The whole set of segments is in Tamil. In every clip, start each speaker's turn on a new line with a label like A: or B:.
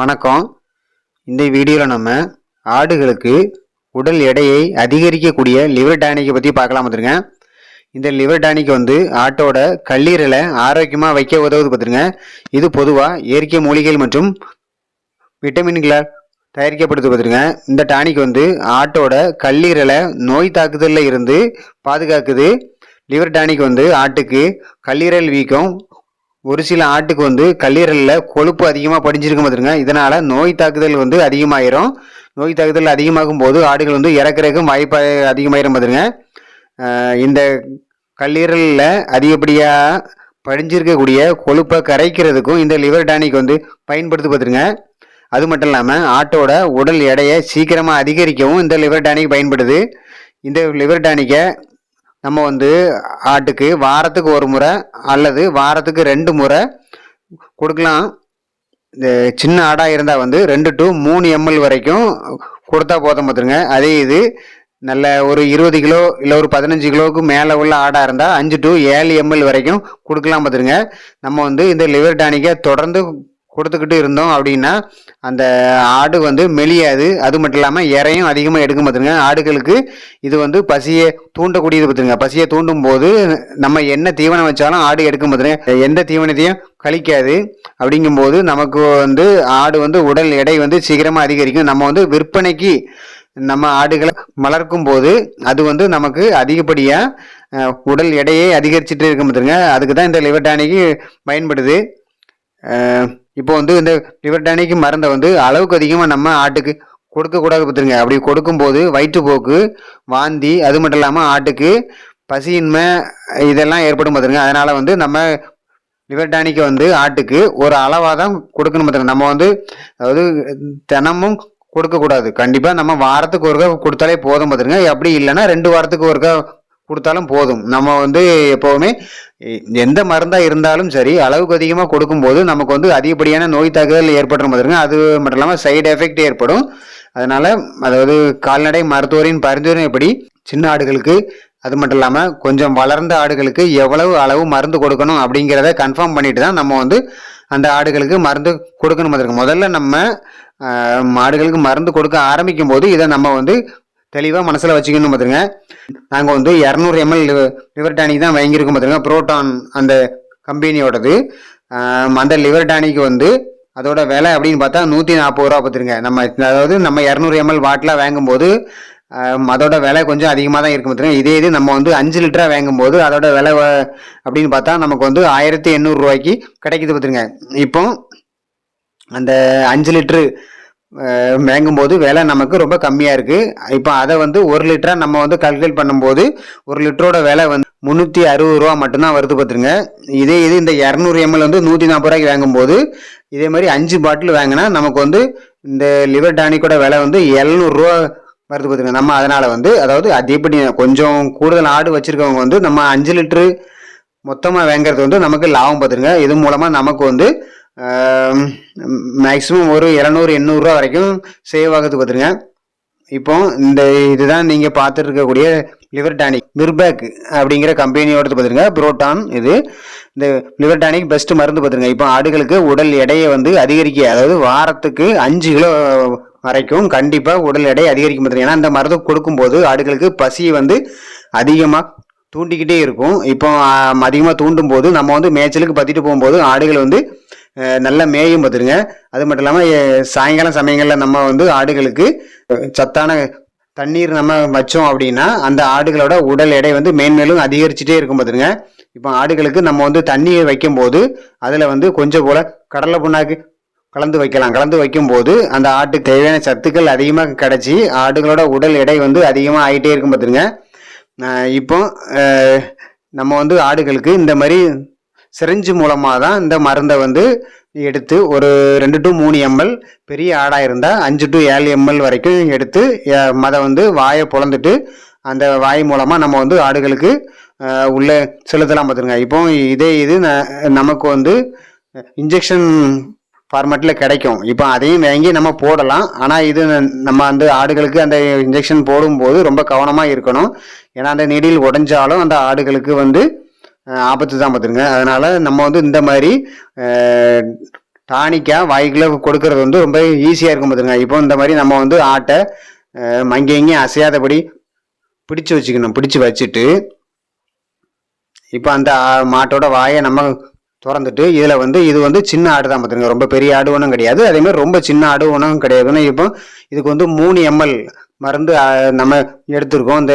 A: வணக்கம். இந்த வீடியோவில் நம்ம ஆடுகளுக்கு உடல் எடையை அதிகரிக்கக்கூடிய லிவர் டானிக்கை பற்றி பார்க்கலாம் பார்த்துருங்க இந்த லிவர் டானிக் வந்து ஆட்டோட கல்லீரலை ஆரோக்கியமாக வைக்க உதவுது பார்த்துருங்க. இது பொதுவாக இயற்கை மூலிகைகள் மற்றும் விட்டமின்களால் தயாரிக்கப்படுது பார்த்துருங்க. இந்த டானிக் வந்து ஆட்டோட கல்லீரலை நோய் தாக்குதலில் இருந்து பாதுகாக்குது. லிவர் டானிக் வந்து ஆட்டுக்கு கல்லீரல் வீக்கம் ஒரு சில ஆட்டுக்கு வந்து கல்லீரலில் கொழுப்பு அதிகமாக படிஞ்சிருக்க பார்த்துருங்க இதனால் நோய் தாக்குதல் வந்து அதிகமாயிரும். நோய் தாக்குதல் அதிகமாகும் போது ஆடுகள் வந்து இறக்குறதுக்கும் வாய்ப்பு அதிகமாயிரும் பார்த்துருங்க இந்த கல்லீரலில் அதிகப்படியாக படிஞ்சிருக்கக்கூடிய கொழுப்பை கரைக்கிறதுக்கும் இந்த லிவர் டானிக் வந்து பயன்படுத்தி பார்த்துருங்க அது மட்டும் இல்லாமல் ஆட்டோட உடல் எடையை சீக்கிரமாக அதிகரிக்கவும் இந்த லிவர் டானிக் பயன்படுது. இந்த லிவர் டானிக்கை நம்ம வந்து ஆட்டுக்கு வாரத்துக்கு ஒரு முறை அல்லது வாரத்துக்கு ரெண்டு முறை கொடுக்கலாம். இந்த சின்ன ஆடாக இருந்தால் வந்து ரெண்டு டு மூணு எம்எல் வரைக்கும் கொடுத்தா போதும் பார்த்துருங்க அதே இது நல்ல ஒரு இருபது கிலோ இல்லை ஒரு பதினஞ்சு கிலோவுக்கு மேலே உள்ள ஆடாக இருந்தால் அஞ்சு டு ஏழு எம்எல் வரைக்கும் கொடுக்கலாம் பார்த்துருங்க நம்ம வந்து இந்த லிவர் டானிக்கை தொடர்ந்து கொடுத்துக்கிட்டு இருந்தோம் அப்படின்னா அந்த ஆடு வந்து மெலியாது. அது மட்டும் இல்லாமல் இறையும் அதிகமாக எடுக்க பார்த்துருங்க ஆடுகளுக்கு இது வந்து பசியை தூண்டக்கூடியது பார்த்துருங்க பசியை தூண்டும் போது நம்ம என்ன தீவனம் வச்சாலும் ஆடு எடுக்க பார்த்துருங்க எந்த தீவனத்தையும் கழிக்காது. அப்படிங்கும்போது நமக்கு வந்து ஆடு வந்து உடல் எடை வந்து சீக்கிரமாக அதிகரிக்கும். நம்ம வந்து விற்பனைக்கு நம்ம ஆடுகளை வளர்க்கும் போது அது வந்து நமக்கு அதிகப்படியாக உடல் எடையை அதிகரிச்சுட்டு இருக்க பார்த்துருங்க அதுக்கு தான் இந்த லிவர் டானிக்கு பயன்படுது. இப்போ வந்து இந்த டிவர்டானிக் மருந்தை வந்து அளவுக்கு அதிகமாக நம்ம ஆட்டுக்கு கொடுக்கக்கூடாது பார்த்துருங்க. அப்படி கொடுக்கும்போது வயிற்றுப்போக்கு வாந்தி அது மட்டும் இல்லாமல் ஆட்டுக்கு பசியின்மை இதெல்லாம் ஏற்படும் பார்த்துருங்க. அதனால் வந்து நம்ம லிவர்டானிக்கை வந்து ஆட்டுக்கு ஒரு அளவாக தான் கொடுக்கணும் பார்த்துருங்க. நம்ம வந்து அதாவது தினமும் கொடுக்கக்கூடாது. கண்டிப்பாக நம்ம வாரத்துக்கு ஒருக்கா கொடுத்தாலே போதும் பார்த்துருங்க. அப்படி இல்லைன்னா ரெண்டு வாரத்துக்கு ஒருக்கா கொடுத்தாலும் போதும். நம்ம வந்து எப்போவுமே எந்த மருந்தாக இருந்தாலும் சரி அளவுக்கு அதிகமாக கொடுக்கும்போது நமக்கு வந்து அதிகப்படியான நோய் தாக்குதல் ஏற்பட்டுரும் பார்த்துருங்க அது மட்டும் இல்லாமல் சைடு எஃபெக்ட் ஏற்படும். அதனால் அதாவது கால்நடை மருத்துவரின் பரிந்துரைப்படி சின்ன ஆடுகளுக்கு அது மட்டும் இல்லாமல் கொஞ்சம் வளர்ந்த ஆடுகளுக்கு எவ்வளவு அளவு மருந்து கொடுக்கணும் அப்படிங்கிறத கன்ஃபார்ம் பண்ணிட்டு தான் நம்ம வந்து அந்த ஆடுகளுக்கு மருந்து கொடுக்கணும். பார்த்துருங்க முதல்ல நம்ம மாடுகளுக்கு மருந்து கொடுக்க ஆரம்பிக்கும் போது இதை நம்ம வந்து தெளிவாக மனசில் வச்சுக்கணும் பார்த்துருங்க நாங்கள் வந்து இரநூறு எம்எல் லிவர் டானிக் தான் வாங்கியிருக்கோம் பார்த்துருங்க ப்ரோட்டான் அந்த கம்பெனியோடது அந்த லிவர் டானிக் வந்து அதோட விலை அப்படின்னு பார்த்தா நூற்றி நாற்பது ரூபா பார்த்துருங்க நம்ம அதாவது நம்ம இரநூறு எம்எல் வாட்டில் வாங்கும்போது அதோட விலை கொஞ்சம் அதிகமாக தான் இருக்கும் பார்த்துருங்க இதே இது நம்ம வந்து அஞ்சு லிட்டராக வாங்கும்போது அதோட விலை வ- அப்படின்னு பார்த்தா நமக்கு வந்து ஆயிரத்தி எண்ணூறுரூவாய்க்கு கிடைக்குது பார்த்துருங்க இப்போ அந்த அஞ்சு லிட்ரு வாங்கும்போது விலை நமக்கு ரொம்ப கம்மியாக இருக்குது இப்போ அதை வந்து ஒரு லிட்டராக நம்ம வந்து கல்குலேட் பண்ணும்போது ஒரு லிட்டரோட விலை வந்து முந்நூற்றி அறுபது ரூபா மட்டும்தான் வருது பார்த்துருங்க. இதே இது இந்த இரநூறு எம்எல் வந்து நூற்றி நாற்பது ரூபாய்க்கு வாங்கும்போது இதே மாதிரி அஞ்சு பாட்டில் வாங்கினா நமக்கு வந்து இந்த லிவர் டானிக்கோட விலை வந்து எழுநூறுரூவா வருது பார்த்துருங்க. நம்ம அதனால் வந்து அதாவது அது எப்படி கொஞ்சம் கூடுதல் ஆடு வச்சுருக்கவங்க வந்து நம்ம அஞ்சு லிட்ரு மொத்தமாக வாங்குறது வந்து நமக்கு லாபம் பார்த்துருங்க. இது மூலமாக நமக்கு வந்து மேக்ஸிமம் ஒரு இரநூறு எண்ணூறுரூவா வரைக்கும் சேவ் ஆகுது பார்த்துருங்க. இப்போ இந்த இதுதான் நீங்கள் பார்த்துட்டு இருக்கக்கூடிய லிவர் டானிக் மிர்பேக் அப்படிங்கிற கம்பெனியோடது பார்த்துருங்க புரோட்டான் இது. இந்த லிவர் டானிக் பெஸ்ட் மருந்து பார்த்துருங்க. இப்போ ஆடுகளுக்கு உடல் எடையை வந்து அதிகரிக்க அதாவது வாரத்துக்கு அஞ்சு கிலோ வரைக்கும் கண்டிப்பாக உடல் எடை அதிகரிக்கும் பார்த்துருங்க. ஏன்னா இந்த மருந்து கொடுக்கும்போது ஆடுகளுக்கு பசி வந்து அதிகமாக தூண்டிக்கிட்டே இருக்கும். இப்போ அதிகமாக தூண்டும் போது நம்ம வந்து மேய்ச்சலுக்கு பற்றிட்டு போகும்போது ஆடுகள் வந்து நல்லா மேயும் பார்த்துருங்க. அது மட்டும் இல்லாமல் சாயங்காலம் சமயங்களில் நம்ம வந்து ஆடுகளுக்கு சத்தான தண்ணீர் நம்ம வச்சோம் அப்படின்னா அந்த ஆடுகளோட உடல் எடை வந்து மேன்மேலும் அதிகரிச்சுட்டே இருக்கும் பார்த்துருங்க. இப்போ ஆடுகளுக்கு நம்ம வந்து தண்ணியை வைக்கும்போது அதில் வந்து கொஞ்சம் போல் கடலை புண்ணாக்கு கலந்து வைக்கலாம். கலந்து வைக்கும்போது அந்த ஆட்டுக்கு தேவையான சத்துக்கள் அதிகமாக கிடச்சி ஆடுகளோட உடல் எடை வந்து அதிகமாக ஆகிட்டே இருக்கும் பார்த்துருங்க. இப்போ நம்ம வந்து ஆடுகளுக்கு இந்த மாதிரி சிரிஞ்சு மூலமாக தான் இந்த மருந்தை வந்து எடுத்து ஒரு ரெண்டு டு மூணு எம்எல் பெரிய ஆடாக இருந்தால் அஞ்சு டு ஏழு எம்எல் வரைக்கும் எடுத்து அஹ், அதை வந்து வாயை பொழந்துட்டு அந்த வாய் மூலமாக நம்ம வந்து ஆடுகளுக்கு உள்ளே செலுத்தலாம் பார்த்துருங்க இப்போ இதே இது ந- நமக்கு வந்து இன்ஜெக்ஷன் ஃபார்மேட்டில் கிடைக்கும். இப்போ அதையும் வாங்கி நம்ம போடலாம். ஆனால் இது நம்ம அந்த ஆடுகளுக்கு அந்த இன்ஜெக்ஷன் போடும்போது ரொம்ப கவனமாக இருக்கணும். ஏன்னா அந்த நெடில் உடைஞ்சாலும் அந்த ஆடுகளுக்கு வந்து ஆபத்து தான் பார்த்துருங்க அதனால் நம்ம வந்து இந்த மாதிரி டானிக்காக வாய்க்குள்ளே கொடுக்கறது வந்து ரொம்ப ஈஸியாக இருக்கும் பார்த்துருங்க இப்போ இந்த மாதிரி நம்ம வந்து ஆட்டை அஹ், அசையாதபடி பிடிச்சு வச்சுக்கணும். பிடிச்சு வச்சுட்டு இப்போ அந்த ஆ- மாட்டோட வாயை நம்ம திறந்துட்டு இதில் வந்து இது வந்து சின்ன ஆடு தான் பார்த்துருங்க ரொம்ப பெரிய ஆடு ஒன்றும் கிடையாது. அதேமாதிரி ரொம்ப சின்ன ஆடு ஒன்றும் கிடையாதுன்னா இப்போ இதுக்கு வந்து மூணு எம்எல் மருந்து நம்ம எடுத்திருக்கோம். இந்த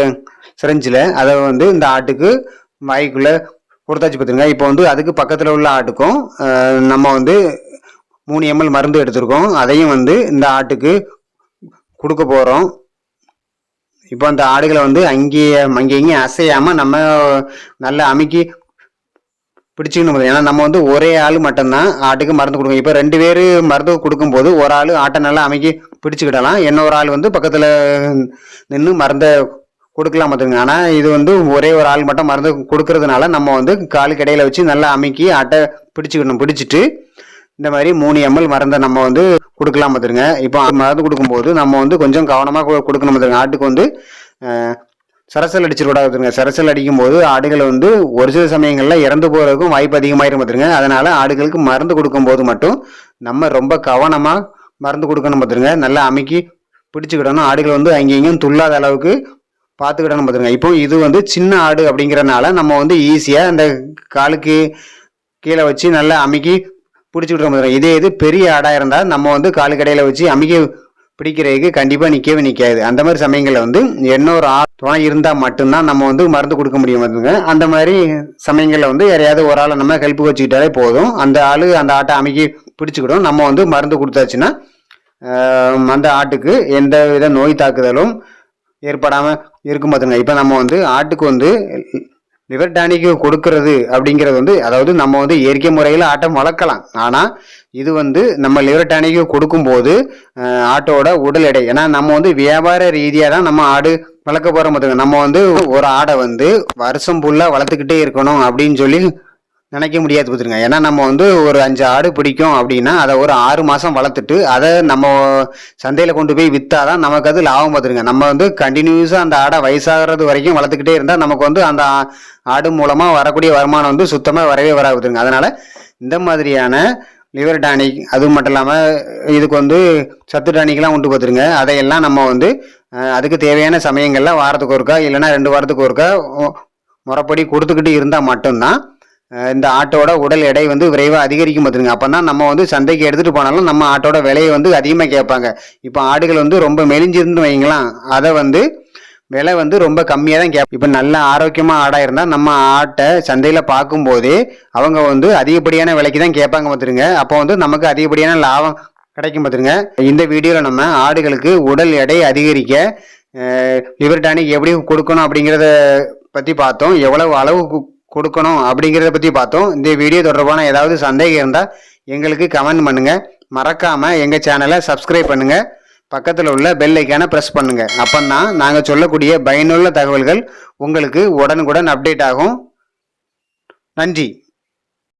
A: சிரஞ்சில் அதை வந்து இந்த ஆட்டுக்கு வாய்க்குள்ளே கொடுத்தாச்சு பார்த்துருங்க இப்போ வந்து அதுக்கு பக்கத்தில் உள்ள ஆட்டுக்கும் நம்ம வந்து மூணு எம்எல் மருந்து எடுத்திருக்கோம். அதையும் வந்து இந்த ஆட்டுக்கு கொடுக்க போகிறோம் இப்போ அந்த ஆடுகளை வந்து அங்கேயே அங்கேயும் இங்கேயும் அசையாமல் நம்ம நல்லா அமுக்கி பிடிச்சிக்கணும் ஏன்னா நம்ம வந்து ஒரே ஆள் மட்டும்தான் ஆட்டுக்கு மருந்து கொடுக்கணும். இப்போ ரெண்டு பேர் மருந்து கொடுக்கும்போது ஒரு ஆள் ஆட்டை நல்லா அமைக்கி பிடிச்சிக்கிடலாம். இன்னொரு ஆள் வந்து பக்கத்தில் நின்று மருந்தை கொடுக்கலாம் பார்த்துங்க ஆனால் இது வந்து ஒரே ஒரு ஆள் மட்டும் மருந்து கொடுக்கறதுனால நம்ம வந்து காலுக்கு இடையில வச்சு நல்லா அமைக்கி ஆட்டை பிடிச்சிக்கணும் பிடிச்சிட்டு இந்த மாதிரி மூணு எம்எல் மருந்தை நம்ம வந்து கொடுக்கலாம் பார்த்துருங்க இப்போ மருந்து கொடுக்கும்போது நம்ம வந்து கொஞ்சம் கவனமாக கொடுக்கணும் பார்த்துருங்க ஆட்டுக்கு வந்து சரசல் அடிச்சிடக்கூடாது பார்த்துருங்க சரசல் அடிக்கும்போது ஆடுகள் வந்து ஒரு சில சமயங்களில் இறந்து போகிறதுக்கும் வாய்ப்பு அதிகமாயிரும் பார்த்துருங்க அதனால ஆடுகளுக்கு மருந்து கொடுக்கும்போது மட்டும் நம்ம ரொம்ப கவனமாக மருந்து கொடுக்கணும் பார்த்துருங்க நல்லா அமைக்கி பிடிச்சிக்கிடணும். ஆடுகள் வந்து அங்கேயும் இங்கேயும் துள்ளாத அளவுக்கு பார்த்துக்கிட்டோன்னு பார்த்துருங்க இப்போ இது வந்து சின்ன ஆடு அப்படிங்கிறனால நம்ம வந்து ஈஸியாக அந்த காலுக்கு கீழே வச்சு நல்லா அமுக்கி பிடிச்சிக்கிட்டு பார்த்துருங்க இதே இது பெரிய ஆடாக இருந்தால் நம்ம வந்து காலுக்கடையில் வச்சு அமைக்க பிடிக்கிறதுக்கு கண்டிப்பாக நிற்கவே நிற்காது அந்த மாதிரி சமயங்களில் வந்து இன்னொரு ஆள் துணை இருந்தால் மட்டும்தான் நம்ம வந்து மருந்து கொடுக்க முடியும் வந்துங்க அந்த மாதிரி சமயங்களில் வந்து யாரையாவது ஒரு ஆளை நம்ம ஹெல்ப் வச்சுக்கிட்டாலே போதும். அந்த ஆள் அந்த ஆட்டை அமுக்கி பிடிச்சிக்கிடும். நம்ம வந்து மருந்து கொடுத்தாச்சுன்னா அந்த ஆட்டுக்கு எந்த வித நோய் தாக்குதலும் ஏற்படாமல் இருக்கும் பார்த்துங்க இப்போ நம்ம வந்து ஆட்டுக்கு வந்து லிவர் டானிக்கு கொடுக்கறது அப்படிங்கிறது வந்து அதாவது நம்ம வந்து இயற்கை முறையில் ஆட்டம் வளர்க்கலாம். ஆனால் இது வந்து நம்ம லிவர் டானிக்கு கொடுக்கும்போது ஆட்டோட உடல் எடை ஏன்னா நம்ம வந்து வியாபார ரீதியாக தான் நம்ம ஆடு வளர்க்க போகிறோம் பார்த்துங்க நம்ம வந்து ஒரு ஆடை வந்து வருஷம் ஃபுல்லாக வளர்த்துக்கிட்டே இருக்கணும் அப்படின்னு சொல்லி நினைக்க முடியாது பார்த்துருங்க. ஏன்னா நம்ம வந்து ஒரு அஞ்சு ஆடு பிடிக்கும் அப்படின்னா அதை ஒரு ஆறு மாதம் வளர்த்துட்டு அதை நம்ம சந்தையில் கொண்டு போய் விற்றாதான் நமக்கு அது லாபம் பார்த்துருங்க. நம்ம வந்து கண்டினியூஸாக அந்த ஆடை வயசாகிறது வரைக்கும் வளர்த்துக்கிட்டே இருந்தால் நமக்கு வந்து அந்த ஆடு மூலமாக வரக்கூடிய வருமானம் வந்து சுத்தமாக வரவே வராது பார்த்துருங்க. அதனால் இந்த மாதிரியான லிவர் டானிக் அது மட்டும் இல்லாமல் இதுக்கு வந்து சத்து டானிக்லாம் உண்டு பார்த்துருங்க. அதையெல்லாம் நம்ம வந்து அதுக்கு தேவையான சமயங்களில் வாரத்துக்கு ஒருக்கா இல்லைன்னா ரெண்டு வாரத்துக்கு ஒருக்கா முறைப்படி கொடுத்துக்கிட்டு இருந்தால் மட்டும்தான் இந்த ஆட்டோட உடல் எடை வந்து விரைவாக அதிகரிக்கும் பார்த்துருங்க அப்போ தான் நம்ம வந்து சந்தைக்கு எடுத்துகிட்டு போனாலும் நம்ம ஆட்டோட விலையை வந்து அதிகமாக கேட்பாங்க. இப்போ ஆடுகள் வந்து ரொம்ப மெலிஞ்சிருந்து வைங்களாம் அதை வந்து விலை வந்து ரொம்ப கம்மியாக தான் கேப் இப்போ நல்ல ஆரோக்கியமாக ஆடாக இருந்தால் நம்ம ஆட்டை சந்தையில் பார்க்கும்போதே அவங்க வந்து அதிகப்படியான விலைக்கு தான் கேட்பாங்க பார்த்துருங்க அப்போ வந்து நமக்கு அதிகப்படியான லாபம் கிடைக்கும் பார்த்துருங்க இந்த வீடியோவில் நம்ம ஆடுகளுக்கு உடல் எடை அதிகரிக்க லிவர் டானிக் எப்படி கொடுக்கணும் அப்படிங்கிறத பற்றி பார்த்தோம். எவ்வளவு அளவு கொடுக்கணும் அப்படிங்கிறத பற்றி பார்த்தோம். இந்த வீடியோ தொடர்பான ஏதாவது சந்தேகம் இருந்தால் எங்களுக்கு கமெண்ட் பண்ணுங்கள் மறக்காமல் எங்கள் சேனலை சப்ஸ்கிரைப் பண்ணுங்கள் பக்கத்தில் உள்ள பெல் ஐக்கானை ப்ரெஸ் பண்ணுங்கள் அப்போ தான் நாங்கள் சொல்லக்கூடிய பயனுள்ள தகவல்கள் உங்களுக்கு உடனுக்குடன் அப்டேட் ஆகும். நன்றி.